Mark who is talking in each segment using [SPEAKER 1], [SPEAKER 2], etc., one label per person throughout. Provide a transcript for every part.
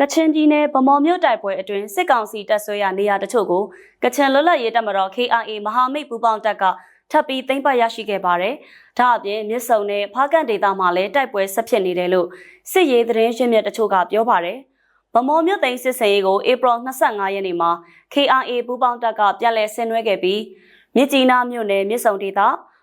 [SPEAKER 1] ကချင်ပြည်နယ်ဗမော်မြို့တိုက်ပွဲအတွင်းစစ်ကောင်စီတပ်ဆွဲရာနေရာတချို့ကိုကချင်လွတ်လပ်ရေးတပ်မတော် KIA မဟာမိတ်ပူးပေါင်းတပ်ကထပ်ပြီးသိမ်းပိုက်ရရှိခဲ့ပါတယ်။ဒါအပြင်မြစ်ဆုံနဲ့ဖားကန်ဒေသမှာလည်းတိုက်ပွဲဆက်ဖြစ်နေတယ်လို့စစ်ရေးသတင်းရင်းမြစ်တချို့ကပြောပါတယ်။ဗမော်မြို့သိမ်းစစ်စင်ရေးကိုဧပြီ25ရက်နေ့မှာ KIA ပူးပေါင်းတပ်ကပြန်လည်ဆင်နွှဲခဲ့ပြီးမြစ်ကြီးနားမြို့နယ်မြစ်ဆုံဒေသ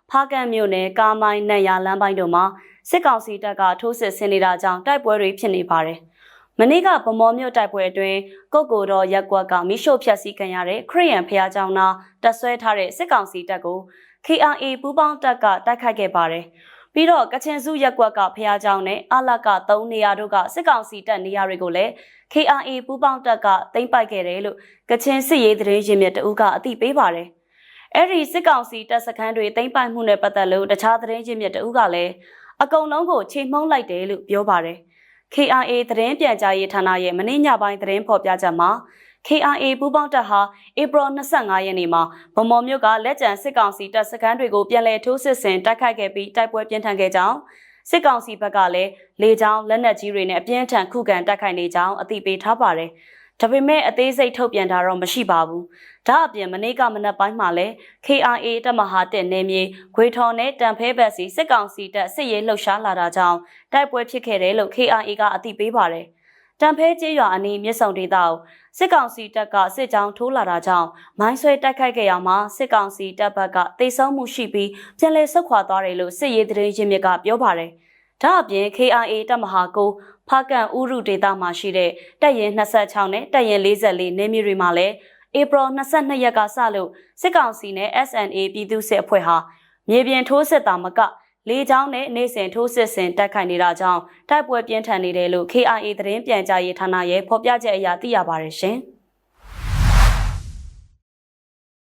[SPEAKER 1] ဖားကန်မြို့နယ်ကာမိုင်းနတ်ရလမ်းပိုင်းတို့မှာစစ်ကောင်စီတပ်ကထိုးစစ်ဆင်နေတာကြောင့်တိုက်ပွဲတွေဖြစ်နေပါတယ်။ မနေ့ကဗမော်မြို့တိုက်ပွဲအတွင်းကုတ်ကိုတော်ရက်ကွက်ကမိရှို့ဖျက်ဆီးခံရတဲ့ခရီးရန်ဖျားကြောင်နာတပ်ဆွဲထားတဲ့စစ်ကောင်စီတပ်ကို KRA ပူးပေါင်းတပ်ကတိုက်ခိုက်ခဲ့ပါတယ်။ပြီးတော့ကချင်စုရက်ကွက်ကဖျားကြောင်နဲ့အလက3နေရာတို့ကစစ်ကောင်စီတပ်နေရာတွေကိုလည်း KRA ပူးပေါင်းတပ်ကသိမ်းပိုက်ခဲ့တယ်လို့ကချင်စစ်ရေးသတင်းရင်းမြစ်တအုပ်ကအသိပေးပါတယ်။အဲ့ဒီစစ်ကောင်စီတပ်စခန်းတွေသိမ်းပိုက်မှုနဲ့ပတ်သက်လို့တခြားသတင်းရင်းမြစ်တအုပ်ကလည်းအကုံလုံးကိုချိန်မှုန်းလိုက်တယ်လို့ပြောပါတယ်။ KRA သတင်းပြန်ကြားရေးဌာနရဲ့မနေ့ညပိုင်းသတင်းဖော်ပြချက်မှာ KRA ပူးပေါင်းတပ်ဟာဧပြီ25ရက်နေ့မှာဗမော်မြို့ကလက်ကျန်စစ်ကောင်စီတပ်စခန်းတွေကိုပြန်လည်ထိုးစစ်ဆင်တိုက်ခိုက်ခဲ့ပြီးတိုက်ပွဲပြင်းထန်ခဲ့ကြောင်းစစ်ကောင်စီဘက်ကလည်းလေကြောင်းလက်နက်ကြီးတွေနဲ့အပြင်းထန်ခုခံတိုက်ခိုက်နေကြောင်းအသိပေးထားပါတယ်။ ဒါပေမဲ့အသေးစိတ်ထုတ်ပြန်တာတော့မရှိပါဘူး။ဒါအပြင်မနေ့ကမနက်ပိုင်းမှာလည်း KRA တပ်မဟာတက်နေမြေဂွေထော်နဲ့တန်ဖဲဘက်စီစစ်ကောင်စီတပ်စစ်ရေးလှုပ်ရှားလာတာကြောင့်တိုက်ပွဲဖြစ်ခဲ့တယ်လို့ KRA ကအသိပေးပါတယ်။တန်ဖဲကျေးရွာအနီးမြစ်ဆုံဒေသကိုစစ်ကောင်စီတပ်ကစစ်ကြောင်းထိုးလာတာကြောင့်မိုင်းဆွဲတိုက်ခိုက်ခဲ့ရမှာစစ်ကောင်စီတပ်ဘက်ကတိတ်ဆုံးမှုရှိပြီးပြန်လည်ဆုတ်ခွာသွားတယ်လို့စစ်ရေးသတင်းရင်းမြစ်ကပြောပါတယ်။ ဒါအပြင် KRA တပ်မဟာကိုဖားကန်ဥရုဒေသမှာရှိတဲ့တပ်ရင်26နဲ့တပ်ရင်44နေမြေတွေမှာလည်းဧပြီ22ရက်ကစလို့စစ်ကောင်စီနဲ့ SNA ပြည်သူ့စစ်အဖွဲ့ဟာမြေပြင်ထိုးစစ်တာမကလေကြောင်းနဲ့နေစဉ်ထိုးစစ်ဆင်တိုက်ခိုက်နေတာကြောင့်တိုက်ပွဲပြင်းထန်နေတယ်လို့ KIA သတင်းပြန်ကြားရေးဌာနရဲ့ဖော်ပြချက်အရသိရပါတယ်ရှင်။